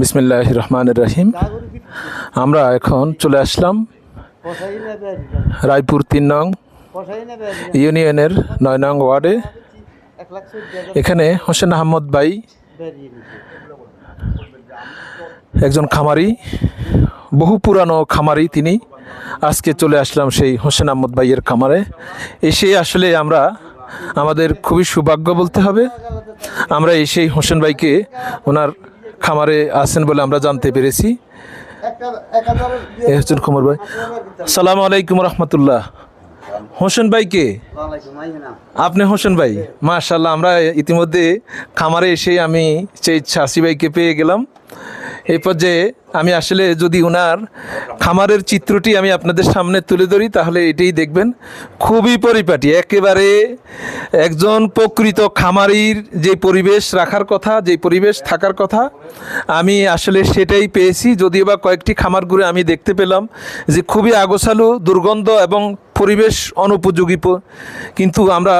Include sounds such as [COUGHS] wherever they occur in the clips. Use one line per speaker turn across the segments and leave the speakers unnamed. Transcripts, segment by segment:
বিসমিল্লাহ রহমানের রাহিম। আমরা এখন চলে আসলাম রায়পুর তিন নং ইউনিয়নের নয় নং ওয়ার্ডে। এখানে হোসেন আহমদ
নিচ্ছে
একজন খামারি বহু পুরানো খামারি তিনি। আজকে চলে আসলাম সেই হোসেন আহমদ ভাইয়ের খামারে। এসে আসলে আমরা আমাদের খুবই সৌভাগ্য বলতে হবে। আমরা এই সেই হোসেন ভাইকে ওনার খামারে আছেন বলে আমরা জানতে পেরেছি। এ হচ্ছেন কুমার ভাই। সালাম আলাইকুম রহমতুল্লাহ। হোসেন ভাইকে? আপনি হোসেন ভাই মাশাল্লাহ আমরা ইতিমধ্যে খামারে এসে আমি সেই চাষি ভাইকে পেয়ে গেলাম। এই পর্যায়ে আমি আসলে যদি ওনার খামারের চিত্রটি আমি আপনাদের সামনে তুলে ধরি, তাহলে এটাই দেখবেন। খুবই পরিপাটি, একেবারে একজন প্রকৃত খামারির যে পরিবেশ রাখার কথা, যে পরিবেশ থাকার কথা, আমি আসলে সেটাই পেয়েছি। যদিও বা কয়েকটি খামার ঘুরে আমি দেখতে পেলাম যে খুবই আগোছালো, দুর্গন্ধ এবং পরিবেশ অনুপযোগী কিন্তু আমরা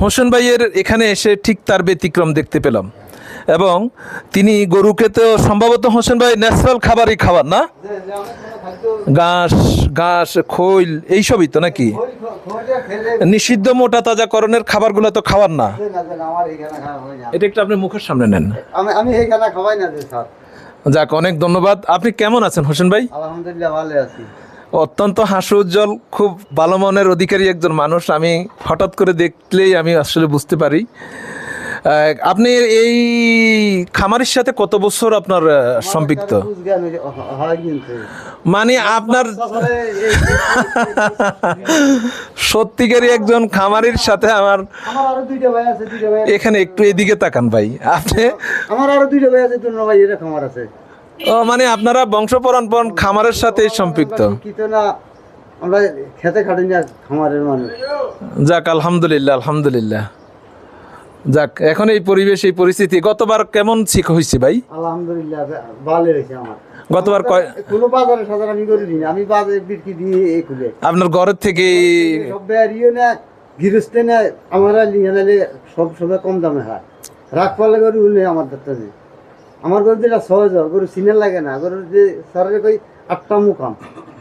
হোসেন ভাইয়ের এখানে এসে ঠিক তার ব্যতিক্রম দেখতে পেলাম। এবং তিনি গরুকে তো সম্ভবত হোসেন ভাই ন্যাচারাল খাবারই খাবার না? ঘাস ঘাস খৈল এইসবই তো নাকি? নিষিদ্ধ মোটা তাজাকরণের খাবারগুলো তো খাবার না। এটা একটু আপনি মুখের সামনে নেন।
আমি আমি এইখানে খাওয়াই না স্যার।
যাক অনেক ধন্যবাদ। আপনি কেমন আছেন হোসেন ভাই?
আলহামদুলিল্লাহ ভালো আছি।
অত্যন্ত হাস্য উজ্জ্বল খুব ভালো মনের অধিকারী একজন মানুষ। আমি হঠাৎ করে দেখলেই আমি আসলে বুঝতে পারি। আপনি এই খামারের সাথে কত বছর আপনার সম্পৃক্ত? মানে আপনার [LAUGHS] সত্যিকারই একজন খামারির সাথে আমার এখানে একটু এদিকে তাকান ভাই। আপনি
আমার আরও দুইটা ভাই আছে দুটো ভাই এরকম আমার আছে
ও মানে আপনারা বংশপরম্পর খামারের সাথে সম্পৃক্ত।
আমরা খেতে খাটি না খামারের মানুষ।
যাক আলহামদুলিল্লাহ আলহামদুলিল্লাহ। যাক এখন এই পরিবেশ এই পরিস্থিতি গতবার কেমন শিখ হয়েছে ভাই?
আলহামদুলিল্লাহ ভালো হয়েছে আমার।
গতবার কয়
কোনো বাজারে সাজার আমি করি দিই না। আমি বাজারে বিক্রি দিয়ে এই খুলে।
আপনার ঘরের থেকে
সব বেরিয়ে না গৃহস্থে না আমার নিয়ে নালে সব সময় কম দামে হয়। রাখ পালে গরু আমার দত্ত নেই। আমার গরু যেটা সহজ হয় গরু সিনের লাগে না যে সারের কই আটটা মুকাম।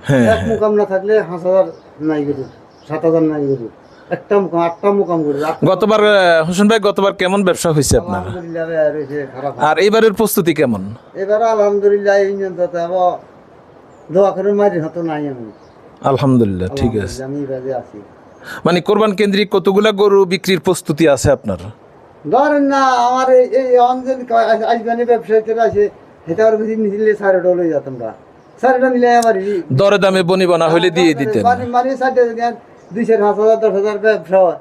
হ্যাঁ
এক মুকাম না থাকলে হাজার নাই গরু সাত হাজার নাই গরু।
গতবার হোসেন ভাই গতবার কেমন ব্যবসা হয়েছে আপনার? আর এইবারের প্রস্তুতি কেমন?
এবার আলহামদুলিল্লাহ দোয়া করে মারি হতো নাই আমি।
আলহামদুলিল্লাহ ঠিক আছে।
আমি এবারে আছি।
মানে কোরবান কেন্দ্রিক কতগুলা গরু বিক্রির প্রস্তুতি আছে আপনার?
ধরেন না আমার এই এই অঞ্চল আজবানি ব্যবসায়ী চলে আসে সেটা ওর বেশি নিলে সাড়ে ডলে যেতাম সাড়েটা মিলে আমার
দরে দামে বনি বনা হইলে দিয়ে দিতেন।
মানে মানে সাড়ে দুইশো পাঁচ হাজার দশ হাজার ব্যবসা হয়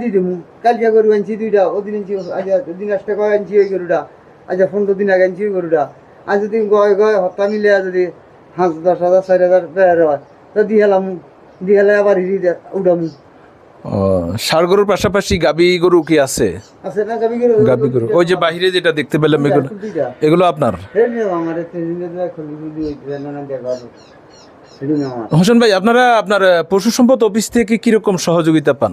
দিয়ে দিমু। কালকে গরু আনছি দুইটা ওদিন আনছি আচ্ছা দিন আসতে কয় আনছি ওই গরুটা? আচ্ছা পনেরো দিন আগে আনছি ওই গরুটা। আর যদি গয় গয় হত্যা মিলে যদি পাঁচ দশ হাজার চার হাজার বের হয় তো আবার হিরি উঠামু
ও ষাড় গরুর পাশাপাশি গাবি গরু কি আছে?
আছে না গাবি গরু?
গাবি গরু। ওই যে বাহিরে যেটা দেখতে পেলাম এগুলো এগুলো আপনার? হোসেন ভাই আপনারা আপনার পশু সম্পদ অফিস থেকে কীরকম সহযোগিতা পান?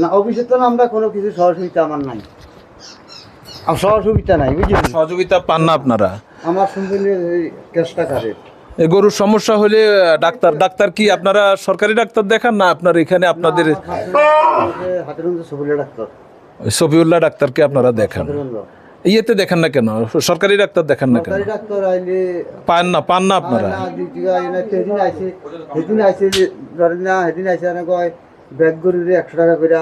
না অফিসে তো আমরা কোনো কিছু সহযোগিতা আমার নাই। সহযোগিতা নাই বুঝলি
সহযোগিতা পান না আপনারা?
আমার সম্পূর্ণ চেষ্টা করে?
এই গরুর সমস্যা হলে ডাক্তার ডাক্তার কি আপনারা সরকারি ডাক্তার দেখান না আপনার এখানে আপনাদের সফিউল্লাহ ডাক্তারকে আপনারা দেখান। ইয়েতে দেখেন না কেন? সরকারি ডাক্তার দেখেন না কেন? পান না পান না আপনারা?
না দুই টাকা আইলে সেদিন আইছে সেদিন আইছে যে ধরেন না সেদিন আইছে না কয় ব্যাগ গরুরে একশো টাকা করে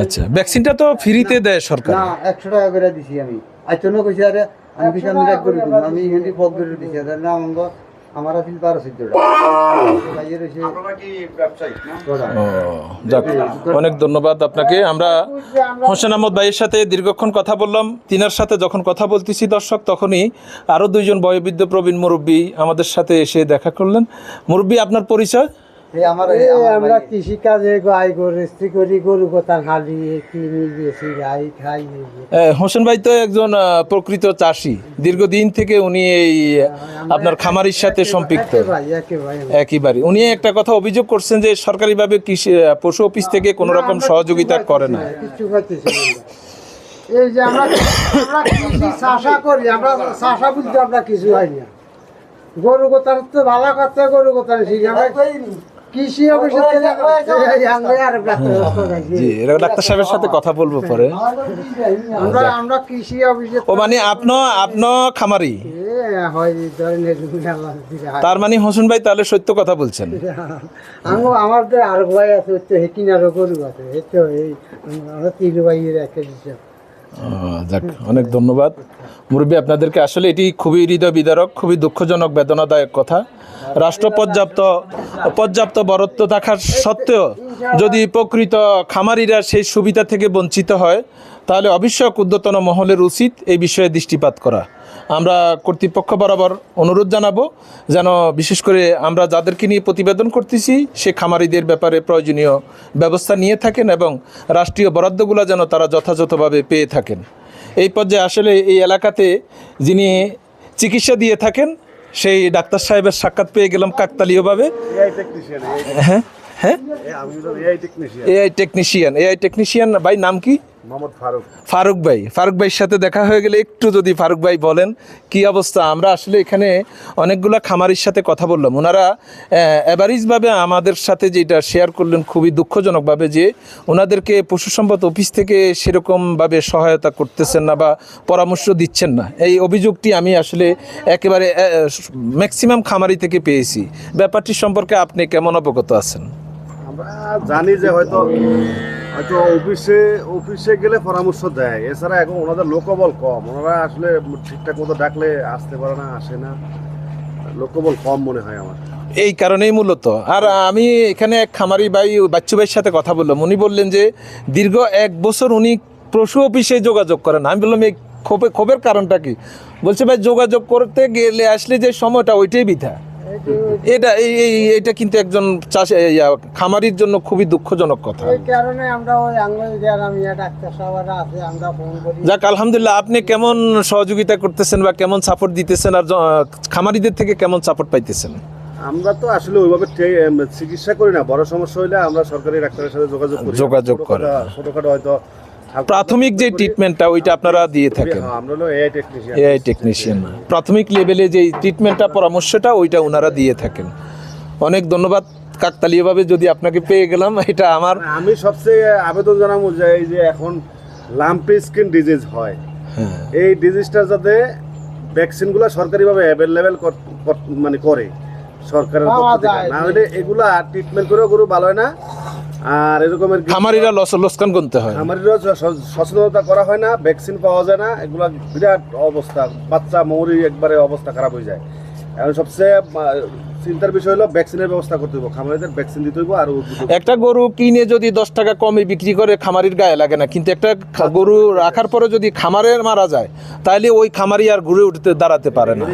আচ্ছা ভ্যাকসিনটা তো ফ্রিতে দেয় সরকার।
না একশো টাকা করে দিছি আমি। কইছে আরে আমি কিছু আমি ব্যাগ আমি হিন্দি করে দিছি না আমার আছিল বারো
যাক অনেক ধন্যবাদ আপনাকে। আমরা হোসেন আহমদ ভাইয়ের সাথে দীর্ঘক্ষণ কথা বললাম। তিনার সাথে যখন কথা বলতেছি দর্শক তখনই আরও দুইজন বয়োবৃদ্ধ প্রবীণ মুরব্বী আমাদের সাথে এসে দেখা করলেন। মুরব্বী আপনার পরিচয়?
আমার
এই
আমরা
কৃষি কাজে গাই গরু করি গরু কথা হালি কিনি বেশি গাই খাই
হোসেন ভাই তো একজন প্রকৃত চাষি। দীর্ঘদিন থেকে উনি এই আপনার খামারির সাথে সম্পৃক্ত। উনি একটা কথা অভিযোগ করছেন যে সরকারিভাবে কৃষি পশু অফিস থেকে কোনো রকম সহযোগিতা করে না।
কিছু এই যে আমরা আমরা কৃষি চাষা করি আমরা চাষা বুঝতে আমরা কিছু হয় না। গরু গোতার তো ভালো কথা গরু গোতার শিখি আমরা কৃষি
জি ডাক্তার সাহেবের সাথে কথা বলব পরে
আমরা আমরা কৃষি অফিসে
ও মানে আপনি আপনি খামারি
হয় হয়।
তার মানে হোসেন ভাই তাহলে সত্য কথা বলছেন
আমি আমাদের আর ভাই আছে হচ্ছে হেকিনারও গরু আছে এই তো এই আমরা তিন ভাইয়ের একটা হিসাব
ও, যাক, অনেক ধন্যবাদ। মুরব্বী, আপনাদেরকে আসলে এটি খুবই হৃদয় বিদারক খুবই দুঃখজনক, বেদনাদায়ক কথা। রাষ্ট্র পর্যাপ্ত পর্যাপ্ত বরত্ব থাকার সত্ত্বেও যদি প্রকৃত খামারিরা সেই সুবিধা থেকে বঞ্চিত হয়, তাহলে অবশ্যই উদ্যতন মহলের উচিত এই বিষয়ে দৃষ্টিপাত করা। আমরা কর্তৃপক্ষ বরাবর অনুরোধ জানাব যেন বিশেষ করে আমরা যাদেরকে নিয়ে প্রতিবেদন করতেছি সে খামারিদের ব্যাপারে প্রয়োজনীয় ব্যবস্থা নিয়ে থাকেন এবং রাষ্ট্রীয় বরাদ্দগুলো যেন তারা যথাযথভাবে পেয়ে থাকেন। এই পর্যায়ে আসলে এই এলাকাতে যিনি চিকিৎসা দিয়ে থাকেন সেই ডাক্তার সাহেবের সাক্ষাৎ পেয়ে গেলাম কাকতালীয়ভাবে। হ্যাঁ হ্যাঁ? এআই টেকনিশিয়ান এআই টেকনিশিয়ান ভাই নাম কি?
মোহাম্মদ ফারুক।
ফারুক ভাই ফারুক ভাইয়ের সাথে দেখা হয়ে গেলে একটু যদি ফারুক ভাই বলেন কি অবস্থা? আমরা আসলে এখানে অনেকগুলো খামারির সাথে কথা বললাম। ওনারা অ্যাভারেজভাবে আমাদের সাথে যেটা শেয়ার করলেন খুবই দুঃখজনকভাবে যে ওনাদেরকে পশু সম্পদ অফিস থেকে সেরকমভাবে সহায়তা করতেছেন না বা পরামর্শ দিচ্ছেন না। এই অভিযোগটি আমি আসলে একেবারে ম্যাক্সিমাম খামারি থেকে পেয়েছি। ব্যাপারটি সম্পর্কে আপনি কেমন অবগত আছেন?
আমরা জানি যে হয়তো হয়তো অফিসে অফিসে গেলে পরামর্শ দেয়। এছাড়া এখন ওনাদের লোকবল কম। ওনারা আসলে ঠিকঠাক মতো ডাকলে আসতে পারে না, আসে না। লোকবল কম মনে হয় আমার।
এই কারণেই মূলত। আর আমি এখানে এক খামারি ভাই, বাচ্চু ভাইয়ের সাথে কথা বললাম। উনি বললেন যে, দীর্ঘ এক বছর উনি পশু অফিসে যোগাযোগ করেন। আমি বললাম, এই ক্ষোভে, ক্ষোভের কারণটা কি? বলছে, ভাই, যোগাযোগ করতে গেলে আসলে যে সময়টা, ওইটাই বিধা এটা এই এই- এটা কিন্তু একজন চাষ খামারির জন্য খুবই দুঃখজনক কথা।
এই কারণে আমরা ওই আঙ্গুল দেওয়ার আমি ডাক্তার সাহেবরা আছে আমরা ফোন করি।
যাক আলহামদুলিল্লাহ আপনি কেমন সহযোগিতা করতেছেন বা কেমন সাপোর্ট দিতেছেন আর খামারিদের থেকে কেমন সাপোর্ট পাইতেছেন?
আমরা তো আসলে ওইভাবে চিকিৎসা করি না। বড় সমস্যা হইলে আমরা সরকারি ডাক্তারের সাথে যোগাযোগ করি।
যোগাযোগ করে।
ছোটখাটো- হয়তো
প্রাথমিক যে ট্রিটমেন্টটা ওইটা আপনারা দিয়ে থাকেন।
হ্যাঁ, আমরা হলো এআই টেকনিশিয়ান
প্রাথমিক লেভেলে যে ট্রিটমেন্টটা পরামর্শটা ওইটা ওনারা দিয়ে থাকেন। অনেক ধন্যবাদ কাকতালীয়ভাবে যদি আপনাকে পেয়ে গেলাম এটা আমার
আমি সবচেয়ে আবেদন জানাব যে এই যে এখন লাম্পি স্কিন ডিজিজ হয়।
হ্যাঁ।
এই ডিজিজটা যাতে ভ্যাকসিনগুলো সরকারিভাবে অ্যাভেলেবেল মানে করে সরকারের পক্ষ থেকে। না হলে এগুলা ট্রিটমেন্ট করেও গরু ভালো হয় না। আর এরকমের
খামারিরা লস লোকসান গুনতে হয়।
স- সচেতনতা করা হয় না ভ্যাকসিন পাওয়া যায় না এগুলা বিরাট অবস্থা বাচ্চা মৌরি একবারে অবস্থা খারাপ হয়ে যায়। এখন সবচেয়ে চিন্তার বিষয় হলো ভ্যাকসিনের ব্যবস্থা করতে হইব খামারিদের ভ্যাকসিন দিতে হইব আর
একটা গরু কিনে যদি দশ টাকা কমে বিক্রি করে খামারির গায়ে লাগে না। কিন্তু একটা গরু রাখার পরে যদি খামারের মারা যায় তাহলে ওই খামারি আর ঘুরে উঠতে দাঁড়াতে পারে না।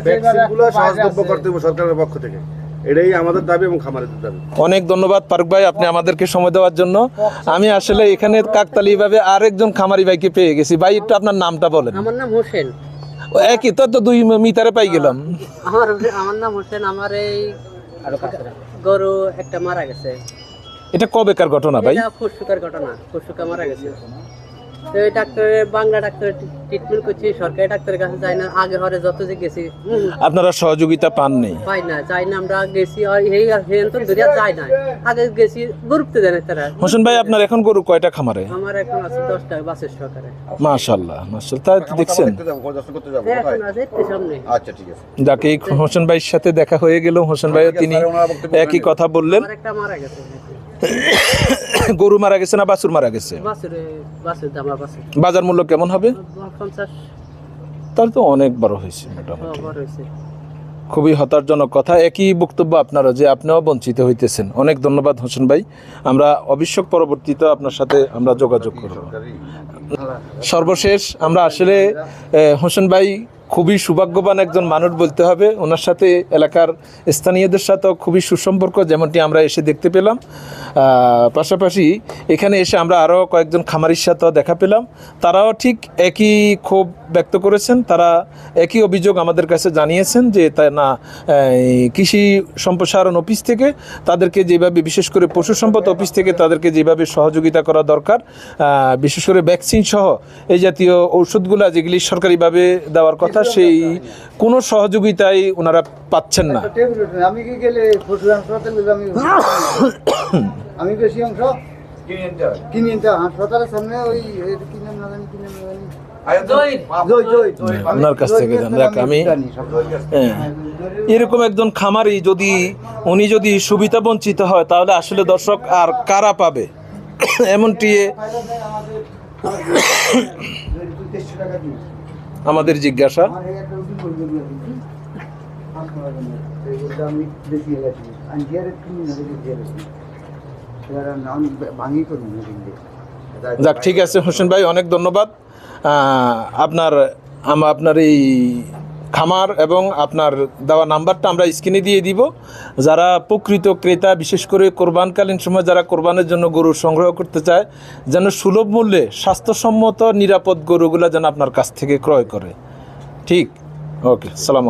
ভ্যাকসিনগুলো সহজলভ্য করতে সরকারের পক্ষ থেকে। এটাই আমাদের দাবি এবং খামারিদের দাবি।
অনেক ধন্যবাদ ফারুক ভাই আপনি আমাদেরকে সময় দেওয়ার জন্য। আমি আসলে এখানে কাকতালি ভাবে আরেকজন খামারি ভাইকে পেয়ে গেছি। ভাই একটু আপনার নামটা বলেন।
আমার নাম হোসেন।
একই তো তো দুই মিটারে পাই গেলাম।
আমার আমার নাম হোসেন আমার এই গরু একটা মারা গেছে।
এটা কবেকার ঘটনা ভাই?
এটা ফুসফুকার ঘটনা ফুসফুকা মারা গেছে। তো এই ডাক্তারের বাংলা ডাক্তারের ট্রিটমেন্ট করছি সরকারি ডাক্তারের কাছে যাই না আগে হরে যত যে গেছি।
আপনারা সহযোগিতা পান নেই
পাই না যাই না আমরা গেছি আর এই হেন তো দরিয়া যায় না। আগে গেছি গুরুত্ব দেয় না তারা।
হোসেন ভাই আপনার এখন গরু কয়টা খামারে?
আমার এখন আছে দশটা বাসের সহকারে।
মাশাল্লাহ মাশাল্লাহ তাই তো দেখছেন?
আচ্ছা ঠিক আছে।
যাকে হোসেন ভাইয়ের সাথে দেখা হয়ে গেল হোসেন ভাইও তিনি একই কথা বললেন।
একটা মারা গেছে।
গরু মারা গেছে না বাছুর মারা গেছে? বাজার মূল্য কেমন হবে? তার তো অনেক বড় হয়েছে মোটামুটি। খুবই হতাশজনক কথা। একই বক্তব্য আপনারও যে আপনিও বঞ্চিত হইতেছেন। অনেক ধন্যবাদ হোসেন ভাই। আমরা অবশ্যক পরবর্তীতে আপনার সাথে আমরা যোগাযোগ করব। সর্বশেষ আমরা আসলে হোসেন ভাই খুবই সৌভাগ্যবান একজন মানুষ বলতে হবে। ওনার সাথে এলাকার স্থানীয়দের সাথেও খুবই সুসম্পর্ক, যেমনটি আমরা এসে দেখতে পেলাম। পাশাপাশি এখানে এসে আমরা আরও কয়েকজন খামারির সাথেও দেখা পেলাম। তারাও ঠিক একই খুব ব্যক্ত করেছেন তারা একই অভিযোগ আমাদের কাছে জানিয়েছেন যে তা না কৃষি সম্প্রসারণ অফিস থেকে তাদেরকে যেভাবে বিশেষ করে পশু সম্পদ অফিস থেকে তাদেরকে যেভাবে সহযোগিতা করা দরকার বিশেষ করে ভ্যাকসিন সহ এই জাতীয় ঔষধগুলা যেগুলি সরকারিভাবে দেওয়ার কথা সেই কোনো সহযোগিতাই ওনারা পাচ্ছেন না।
আমি কি গেলে পশু হাসপাতালে আমি [COUGHS] আমি বেশি অংশ কিনে নিতে হাসপাতালের সামনে ওই এর কি নাম না জানি কি না জানি জয় জয়
আপনার কাছ থেকে আমি হ্যাঁ। এরকম একজন খামারি যদি উনি যদি সুবিধা বঞ্চিত হয় তাহলে আসলে দর্শক আর কারা পাবে? এমনটি আমাদের জিজ্ঞাসা।
ভাঙি করি না কিন্তু।
যাক, ঠিক আছে, হোসেন ভাই, অনেক ধন্যবাদ। আপনার আপনার এই খামার এবং আপনার দেওয়া নাম্বারটা আমরা স্ক্রিনে দিয়ে দিব। যারা প্রকৃত ক্রেতা, বিশেষ করে কোরবানকালীন সময় যারা কোরবানের জন্য গরু সংগ্রহ করতে চায়, যেন সুলভ মূল্যে স্বাস্থ্যসম্মত, নিরাপদ গরুগুলা যেন আপনার কাছ থেকে ক্রয় করে। ঠিক? ওকে, সালাম